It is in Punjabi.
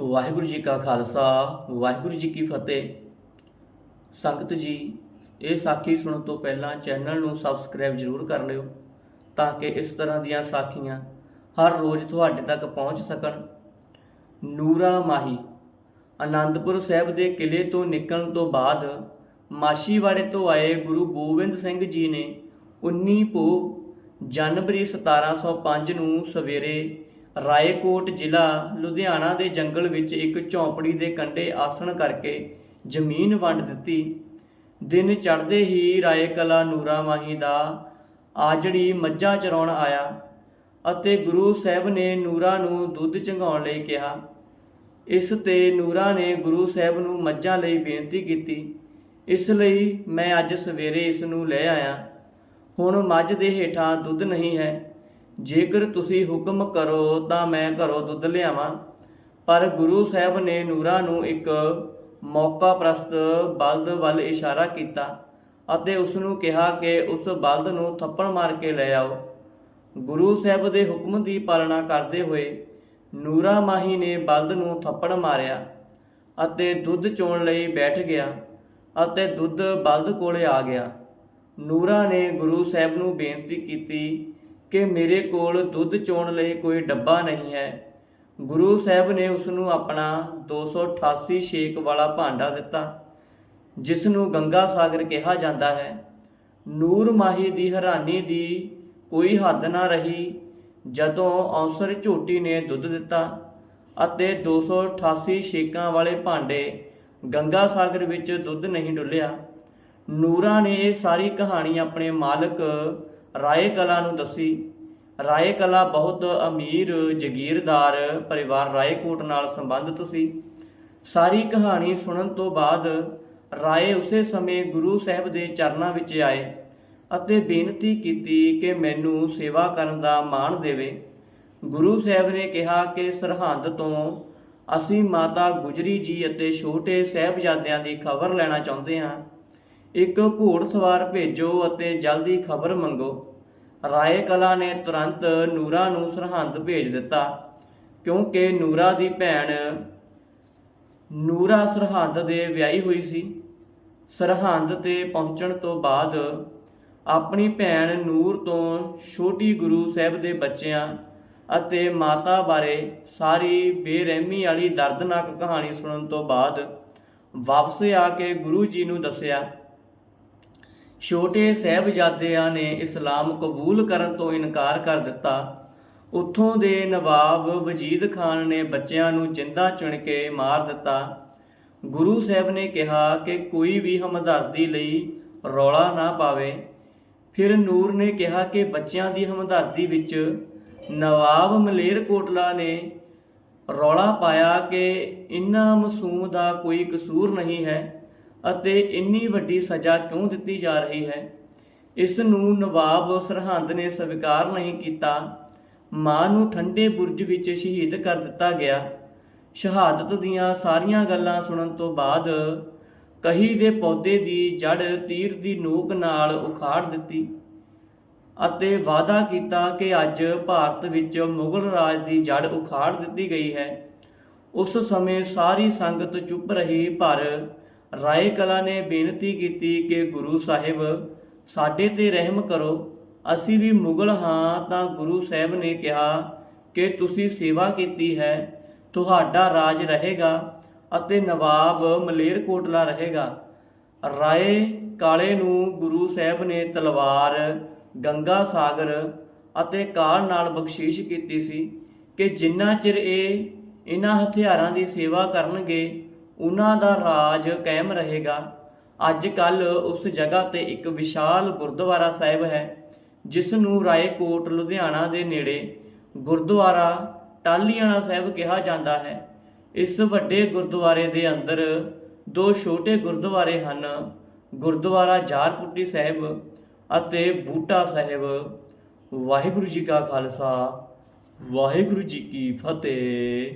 ਵਾਹਿਗੁਰੂ ਜੀ ਕਾ ਖਾਲਸਾ, ਵਾਹਿਗੁਰੂ ਜੀ ਕੀ ਫਤਿਹ। ਸੰਗਤ ਜੀ, ਇਹ ਸਾਖੀ ਸੁਣਨ ਤੋਂ ਪਹਿਲਾਂ ਚੈਨਲ ਨੂੰ ਸਬਸਕ੍ਰਾਈਬ ਜ਼ਰੂਰ ਕਰ ਲਿਓ ਤਾਂ ਕਿ ਇਸ ਤਰ੍ਹਾਂ ਦੀਆਂ ਸਾਖੀਆਂ ਹਰ ਰੋਜ਼ ਤੁਹਾਡੇ ਤੱਕ ਪਹੁੰਚ ਸਕਣ। ਨੂਰਾ ਮਾਹੀ ਆਨੰਦਪੁਰ ਸਾਹਿਬ ਦੇ ਕਿਲੇ ਤੋਂ ਨਿਕਲਣ ਤੋਂ ਬਾਅਦ ਮਾਸ਼ੀਵਾੜੇ ਤੋਂ ਆਏ ਗੁਰੂ ਗੋਬਿੰਦ ਸਿੰਘ ਜੀ ਨੇ 19 ਪੋ ਜਨਵਰੀ 1705 ਨੂੰ ਸਵੇਰੇ ਰਾਏਕੋਟ ਜ਼ਿਲ੍ਹਾ ਲੁਧਿਆਣਾ ਦੇ ਜੰਗਲ ਵਿੱਚ ਇੱਕ ਝੌਂਪੜੀ ਦੇ ਕੰਢੇ ਆਸਣ ਕਰਕੇ ਜ਼ਮੀਨ ਵੰਡ ਦਿੱਤੀ। ਦਿਨ ਚੜ੍ਹਦੇ ਹੀ ਰਾਏ ਕਲਾ ਨੂਰਾ ਮਾਹੀ ਦਾ ਆਜੜੀ ਮੱਝਾਂ ਚਰਾਉਣ ਆਇਆ ਅਤੇ ਗੁਰੂ ਸਾਹਿਬ ਨੇ ਨੂਰਾ ਨੂੰ ਦੁੱਧ ਚੰਗਾਉਣ ਲਈ ਕਿਹਾ। ਇਸ ਤੇ ਨੂਰਾ ਨੇ ਗੁਰੂ ਸਾਹਿਬ ਨੂੰ ਮੱਝਾਂ ਲਈ ਬੇਨਤੀ ਕੀਤੀ। ਇਸ ਲਈ ਮੈਂ ਅੱਜ ਸਵੇਰੇ ਇਸ ਨੂੰ ਲੈ ਆਇਆ। ਹੁਣ ਮੱਝ ਦੇ ਹੇਠਾਂ ਦੁੱਧ ਨਹੀਂ ਹੈ। ਜੇਕਰ ਤੁਸੀਂ ਹੁਕਮ ਕਰੋ ਤਾਂ ਮੈਂ ਘਰੋਂ ਦੁੱਧ ਲਿਆਵਾਂ। ਪਰ ਗੁਰੂ ਸਾਹਿਬ ਨੇ ਨੂਰਾ ਨੂੰ ਇੱਕ ਮੌਕਾ ਪ੍ਰਸਤ ਬਲਦ ਵੱਲ ਇਸ਼ਾਰਾ ਕੀਤਾ ਅਤੇ ਉਸ ਨੂੰ ਕਿਹਾ ਕਿ ਉਸ ਬਲਦ ਨੂੰ ਥੱਪੜ ਮਾਰ ਕੇ ਲੈ ਆਓ। ਗੁਰੂ ਸਾਹਿਬ ਦੇ ਹੁਕਮ ਦੀ ਪਾਲਣਾ ਕਰਦੇ ਹੋਏ ਨੂਰਾ ਮਾਹੀ ਨੇ ਬਲਦ ਨੂੰ ਥੱਪੜ ਮਾਰਿਆ ਅਤੇ ਦੁੱਧ ਚੋਣ ਲਈ ਬੈਠ ਗਿਆ ਅਤੇ ਦੁੱਧ ਬਲਦ ਕੋਲੇ ਆ ਗਿਆ। ਨੂਰਾ ਨੇ ਗੁਰੂ ਸਾਹਿਬ ਨੂੰ ਬੇਨਤੀ ਕੀਤੀ ਕਿ ਮੇਰੇ ਕੋਲ ਦੁੱਧ ਚੋਣ ਲਈ ਕੋਈ ਡੱਬਾ ਨਹੀਂ ਹੈ। ਗੁਰੂ ਸਾਹਿਬ ਨੇ ਉਸ ਨੂੰ ਆਪਣਾ 288 ਸ਼ੇਕ ਵਾਲਾ ਭਾਂਡਾ ਦਿੱਤਾ ਜਿਸ ਨੂੰ ਗੰਗਾ ਸਾਗਰ ਕਿਹਾ ਜਾਂਦਾ ਹੈ। ਨੂਰ ਮਾਹੀ ਦੀ ਹੈਰਾਨੀ ਦੀ ਕੋਈ ਹੱਦ ਨਾ ਰਹੀ, ਜਦੋਂ ਔਸਰ ਝੋਟੀ ਨੇ ਦੁੱਧ ਦਿੱਤਾ ਅਤੇ 288 ਛੇਕਾਂ ਵਾਲੇ ਭਾਂਡੇ ਗੰਗਾ ਸਾਗਰ ਵਿੱਚ ਦੁੱਧ ਨਹੀਂ ਡੁੱਲਿਆ। ਨੂਰਾ ਨੇ ਇਹ ਸਾਰੀ ਕਹਾਣੀ ਆਪਣੇ ਮਾਲਕ ਰਾਏ ਕਲਾ ਨੂੰ ਦੱਸੀ। ਰਾਏ ਕਲਾ ਬਹੁਤ ਅਮੀਰ, ਜਗੀਰਦਾਰ ਪਰਿਵਾਰ ਰਾਏਕੋਟ ਨਾਲ ਸੰਬੰਧਿਤ ਸੀ। ਸਾਰੀ ਕਹਾਣੀ ਸੁਣਨ ਤੋਂ ਬਾਅਦ ਰਾਏ ਉਸੇ ਸਮੇਂ ਗੁਰੂ ਸਾਹਿਬ ਦੇ ਚਰਨਾਂ ਵਿੱਚ ਆਏ ਅਤੇ ਬੇਨਤੀ ਕੀਤੀ ਕਿ ਮੈਨੂੰ ਸੇਵਾ ਕਰਨ ਦਾ ਮਾਣ ਦੇਵੇ। ਗੁਰੂ ਸਾਹਿਬ ਨੇ ਕਿਹਾ ਕਿ ਸਰਹੰਦ ਤੋਂ ਅਸੀਂ ਮਾਤਾ ਗੁਜਰੀ ਜੀ ਅਤੇ ਛੋਟੇ ਸਾਹਿਬਜ਼ਾਦਿਆਂ ਦੀ ਖਬਰ ਲੈਣਾ ਚਾਹੁੰਦੇ ਹਾਂ। ਇੱਕ ਘੋੜਸਵਾਰ ਭੇਜੋ ਅਤੇ ਜਲਦੀ ਖਬਰ ਮੰਗੋ। ਰਾਏ ਕਲਾ ਨੇ ਤੁਰੰਤ ਨੂਰਾ ਨੂੰ ਸਰਹੰਦ ਭੇਜ ਦਿੱਤਾ, ਕਿਉਂਕਿ ਨੂਰਾ ਦੀ ਭੈਣ ਨੂਰਾ ਸਰਹੰਦ ਦੇ ਵਿਆਹੀ ਹੋਈ ਸੀ। ਸਰਹੰਦ ਤੇ ਪਹੁੰਚਣ ਤੋਂ ਬਾਅਦ ਆਪਣੀ ਭੈਣ ਨੂਰ ਤੋਂ ਛੋਟੀ ਗੁਰੂ ਸਾਹਿਬ ਦੇ ਬੱਚਿਆਂ ਅਤੇ ਮਾਤਾ ਬਾਰੇ ਸਾਰੀ ਬੇਰਹਿਮੀ ਵਾਲੀ ਦਰਦਨਾਕ ਕਹਾਣੀ ਸੁਣਨ ਤੋਂ ਬਾਅਦ ਵਾਪਸ ਆ ਕੇ ਗੁਰੂ ਜੀ ਨੂੰ ਦੱਸਿਆ ਛੋਟੇ ਸਹਿਬਜ਼ਾਦਿਆਂ ਨੇ ਇਸਲਾਮ ਕਬੂਲ ਕਰਨ ਤੋਂ ਇਨਕਾਰ ਕਰ ਦਿੱਤਾ। ਉੱਥੋਂ ਦੇ ਨਵਾਬ ਵਜੀਦ ਖਾਨ ਨੇ ਬੱਚਿਆਂ ਨੂੰ ਜਿੰਦਾ ਚੁਣ ਕੇ ਮਾਰ ਦਿੱਤਾ। ਗੁਰੂ ਸਾਹਿਬ ਨੇ ਕਿਹਾ ਕਿ ਕੋਈ ਵੀ ਹਮਦਰਦੀ ਲਈ ਰੌਲਾ ਨਾ ਪਾਵੇ। ਫਿਰ ਨੂਰ ਨੇ ਕਿਹਾ ਕਿ ਬੱਚਿਆਂ ਦੀ ਹਮਦਰਦੀ ਵਿੱਚ ਨਵਾਬ ਮਲੇਰਕੋਟਲਾ ਨੇ ਰੌਲਾ ਪਾਇਆ ਕਿ ਇਨ੍ਹਾਂ ਮਾਸੂਮ ਦਾ ਕੋਈ ਕਸੂਰ ਨਹੀਂ ਹੈ। ਅਤੇ ਇੰਨੀ ਵੱਡੀ ਸਜ਼ਾ ਕਿਉਂ ਦਿੱਤੀ ਜਾ ਰਹੀ ਹੈ? ਇਸ ਨੂੰ ਨਵਾਬ ਸਰਹੰਦ ਨੇ ਸਵੀਕਾਰ ਨਹੀਂ ਕੀਤਾ। ਮਾਂ ਨੂੰ ਠੰਡੇ ਬੁਰਜ ਵਿੱਚ ਸ਼ਹੀਦ ਕਰ ਦਿੱਤਾ ਗਿਆ। ਸ਼ਹਾਦਤ ਦੀਆਂ ਸਾਰੀਆਂ ਗੱਲਾਂ ਸੁਣਨ ਤੋਂ ਬਾਅਦ ਕਹੀ ਦੇ ਪੌਦੇ ਦੀ ਜੜ ਤੀਰ ਦੀ ਨੋਕ ਨਾਲ ਉਖਾੜ ਦਿੱਤੀ ਅਤੇ ਵਾਅਦਾ ਕੀਤਾ ਕਿ ਅੱਜ ਭਾਰਤ ਵਿੱਚ ਮੁਗਲ ਰਾਜ ਦੀ ਜੜ ਉਖਾੜ ਦਿੱਤੀ ਗਈ ਹੈ। ਉਸ ਸਮੇਂ ਸਾਰੀ ਸੰਗਤ ਚੁੱਪ ਰਹੀ, ਪਰ ਰਾਏ ਕਲਾ ਨੇ ਬੇਨਤੀ ਕੀਤੀ ਕਿ ਗੁਰੂ ਸਾਹਿਬ, ਸਾਡੇ ਤੇ ਰਹਿਮ ਕਰੋ। ਅਸੀਂ ਵੀ ਮੁਗਲ ਹਾਂ ਤਾਂ ਗੁਰੂ ਸਾਹਿਬ ਨੇ ਕਿਹਾ ਕਿ ਤੁਸੀਂ ਸੇਵਾ ਕੀਤੀ ਹੈ, ਤੁਹਾਡਾ ਰਾਜ ਰਹੇਗਾ ਅਤੇ ਨਵਾਬ ਮਲੇਰਕੋਟਲਾ ਰਹੇਗਾ। ਰਾਏ ਕਾਲੇ ਨੂੰ ਗੁਰੂ ਸਾਹਿਬ ਨੇ ਤਲਵਾਰ, ਗੰਗਾ ਸਾਗਰ ਅਤੇ ਕਾਲ ਨਾਲ ਬਖਸ਼ੀਸ਼ ਕੀਤੀ ਸੀ ਕਿ ਜਿੰਨਾ ਚਿਰ ਇਹ ਇਹਨਾਂ ਹਥਿਆਰਾਂ ਦੀ ਸੇਵਾ ਕਰਨਗੇ ਉਹਨਾਂ ਦਾ ਰਾਜ ਕਾਇਮ ਰਹੇਗਾ। ਅੱਜ ਕੱਲ ਉਸ ਜਗ੍ਹਾ ਤੇ ਇੱਕ ਵਿਸ਼ਾਲ ਗੁਰਦੁਆਰਾ ਸਾਹਿਬ ਹੈ ਜਿਸ ਨੂੰ ਰਾਏਕੋਟ, ਲੁਧਿਆਣਾ ਦੇ ਨੇੜੇ ਗੁਰਦੁਆਰਾ ਟਾਲੀਆਣਾ ਸਾਹਿਬ ਕਿਹਾ ਜਾਂਦਾ ਹੈ। ਇਸ ਵੱਡੇ ਗੁਰਦੁਆਰੇ ਦੇ ਅੰਦਰ ਦੋ ਛੋਟੇ ਗੁਰਦੁਆਰੇ ਹਨ, ਗੁਰਦੁਆਰਾ ਜਾਰਪੁੱਟੀ ਸਾਹਿਬ ਅਤੇ ਬੂਟਾ ਸਾਹਿਬ। ਵਾਹਿਗੁਰੂ ਜੀ ਕਾ ਖਾਲਸਾ, ਵਾਹਿਗੁਰੂ ਜੀ ਕੀ ਫਤਿਹ।